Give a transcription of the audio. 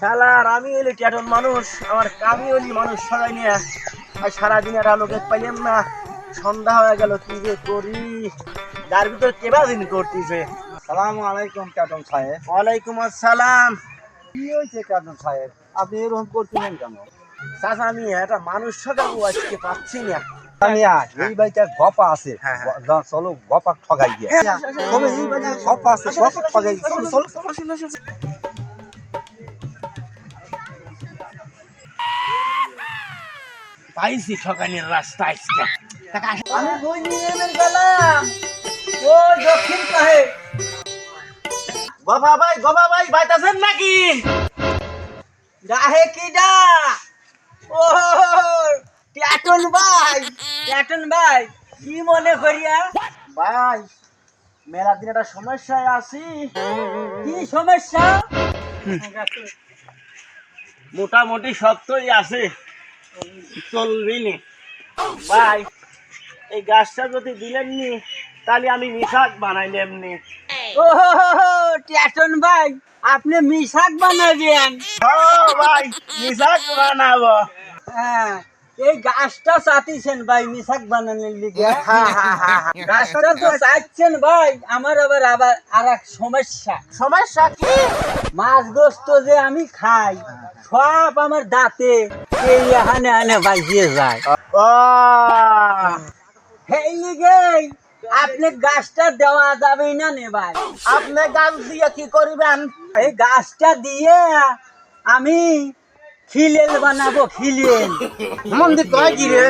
শালার আমি হইলে কেটন মানুষ আমার কামি হলি মানুষ সবাই নিয়ে। আর সারাদিনের আলোকে পাইলাম না। সন্ধ্যা হয়ে গেল কি যে করি? যার ভিতর কেবা দিন করতেছে। সালাম আলাইকুম ক্যাটন সাহেব। ওয়ালাইকুম আসসালাম। কি হয়েছে ক্যাটন সাহেব? আপনি এরকম করছিলেন কেন? চাচা আমি একটা মানুষ সকাবো আজকে পাচ্ছি না। এই বাড়িতে গপা আছে। হ্যাঁ, হ্যাঁ। চলো গপা ঠগাই গিয়ে। তবে এই বাড়িতে গপা আছে গপা ঠগাই চলো চলো। পাইছি ঠকানির রাস্তা আজকে। আমি বই নিয়ে গেলাম। ও দক্ষিণ পাহে। গবা ভাই গবা ভাই বাইতাছেন নাকি? রাহে কিডা ও ট্যাটন ভাই ট্যাটন ভাই কি মনে করিয়া ভাই মেলা দিন একটা সমস্যায় আছি কি সমস্যা মোটামুটি শক্তই আছে চলবি নি ভাই এই গাছটা যদি দিলেন নি তাহলে আমি মিশাক বানাই এমনি ও ট্যাটন ভাই আপনি মিশাক বানাবেন। ও ভাই মিশাক বানাবো। হ্যাঁ। এই গাছটা চাতিছেন ভাই মিশাক বানানোর লিগে। হ্যাঁ, হ্যাঁ, হ্যাঁ। গাছটা তো চাইছেন ভাই আমার আবার আবার আর এক সমস্যা। সমস্যা কি? মাছ গোস্ত যে আমি খাই সব আমার দাঁতে এই হানে হানে বাজিয়ে যায়। এই লিগে আপনি গাছটা দেওয়া যাবে না নে ভাই। আপনি গাছ দিয়ে কি করবেন? এই গাছটা দিয়ে আমি খিলেল বানাবো খিলেল মন্দির কয় কি রে?